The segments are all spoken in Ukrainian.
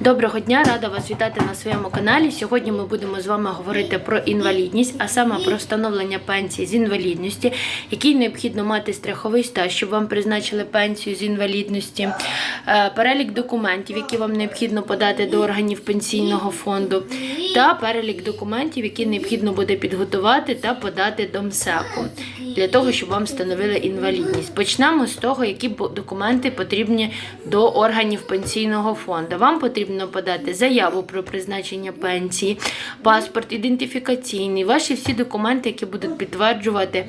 Доброго дня, рада вас вітати на своєму каналі. Сьогодні ми будемо з вами говорити про інвалідність, а саме про встановлення пенсії з інвалідності, який необхідно мати страховий стаж, щоб вам призначили пенсію з інвалідності, е, перелік документів, які вам необхідно подати до органів пенсійного фонду, та перелік документів, які необхідно буде підготувати та подати до МСЕКу для того, щоб вам встановили інвалідність. Почнемо з того, які документи потрібні до органів пенсійного фонду. Вам потрібно подати заяву про призначення пенсії, паспорт ідентифікаційний, ваші всі документи, які будуть підтверджувати.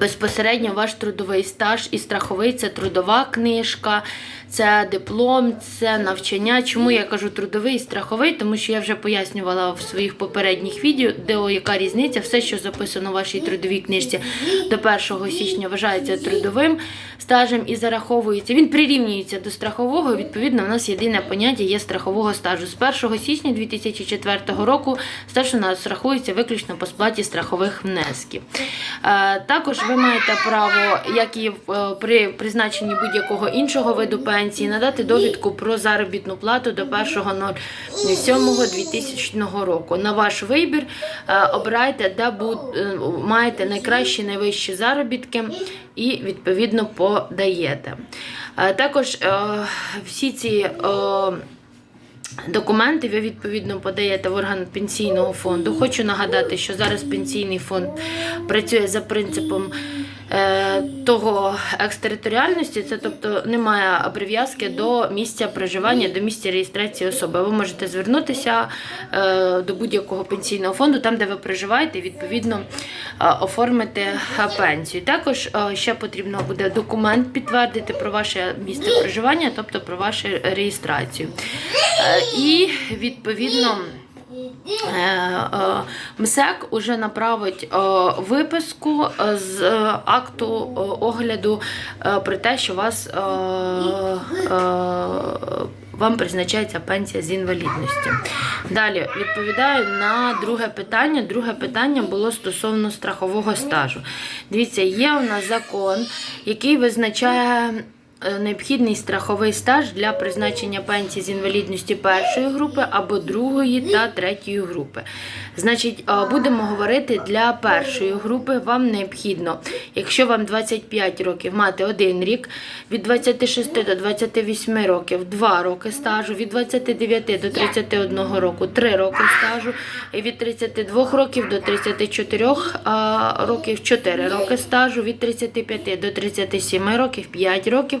Безпосередньо ваш трудовий стаж і страховий це трудова книжка, це диплом, це навчання. Чому я кажу трудовий і страховий? Тому що я вже пояснювала в своїх попередніх відео, де яка різниця, все, що записано в вашій трудовій книжці до 1 січня, вважається трудовим стажем і зараховується. Він прирівнюється до страхового. Відповідно, у нас єдине поняття є страхового стажу. З 1 січня 2004 року стаж у нас рахується виключно по сплаті страхових внесків. Е, Ви маєте право, як і е, при призначенні будь-якого іншого виду пенсії, надати довідку про заробітну плату до 1.07.2000 року. На ваш вибір е, обирайте, де е, маєте найкращі найвищі заробітки і відповідно подаєте. Також всі ці Документи ви відповідно подаєте в орган пенсійного фонду. Хочу нагадати, що зараз пенсійний фонд працює за принципом того екстериторіальності, це тобто немає прив'язки до місця проживання, до місця реєстрації особи. Ви можете звернутися е, до будь-якого пенсійного фонду, там де ви проживаєте, відповідно е, оформити е, пенсію. Також е, ще потрібно буде документ підтвердити про ваше місце проживання, тобто про вашу реєстрацію. Е, І відповідно. Е, е, МСЕК уже направить е, виписку з акту огляду про те, що вас вам призначається пенсія з інвалідності. Далі відповідаю на друге питання. Друге питання було стосовно страхового стажу. Дивіться, є у нас закон, який визначає необхідний страховий стаж для призначення пенсії з інвалідності першої групи або другої та третьої групи. Значить, е, будемо говорити для першої групи. Вам необхідно, якщо вам 25 років, мати один рік, від 26 до 28 років 2 роки стажу, від 29 до 31 року 3 роки стажу, і від 32 років до 34 а, років 4 роки стажу, від 35 до 37 років 5 років.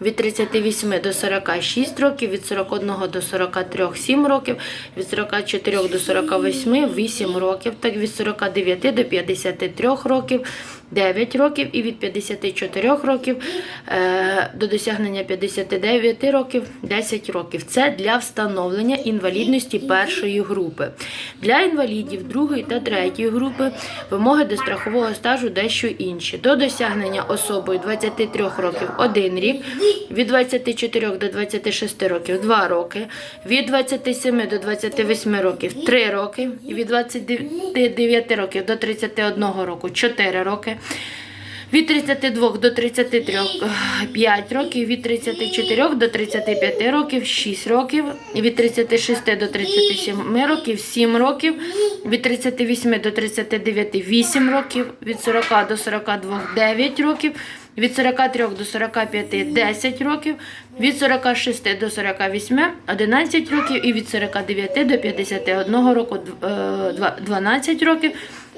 Від 38 до 46 років, від 41 до 43 7 років, від 44 до 48 8 років, так від 49 до 53 років 9 років і від 54 років е, до досягнення 59 років 10 років. Це для встановлення інвалідності першої групи. Для інвалідів другої та третьої групи вимоги до страхового стажу дещо інші. До досягнення особою 23 років 1 рік, від 24 до 26 років 2 роки, від 27 до 28 років 3 роки, від 29 років до 31 року 4 роки. Від 32 до 33 – 5 років, від 34 до 35 років 6 років, від 36 до 37 років 7 років, від 38 до 39 8 років, від 40 до 42 9 років, від 43 до 45 10 років, від 46 до 48 11 років і від 49 до 51 року дв- е, 12 років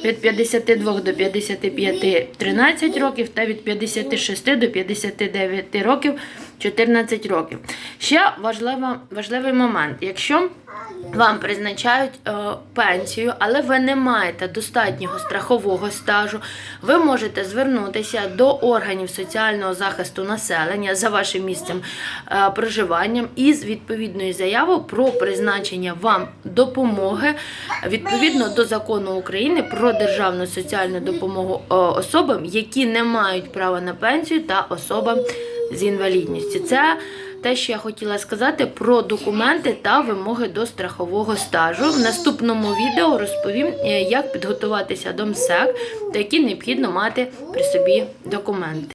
від 52 до 55 13 років та від 56 до 59 років 14 років. Ще важлива, важливий момент. Якщо вам призначають е, пенсію, але ви не маєте достатнього страхового стажу, ви можете звернутися до органів соціального захисту населення за вашим місцем е, проживання із відповідною заявою про призначення вам допомоги відповідно до закону України про державну соціальну допомогу е, особам, які не мають права на пенсію та особам з інвалідністю. Це те, що я хотіла сказати про документи та вимоги до страхового стажу. В наступному відео розповім, е, як підготуватися до МСЕК та які необхідно мати при собі документи.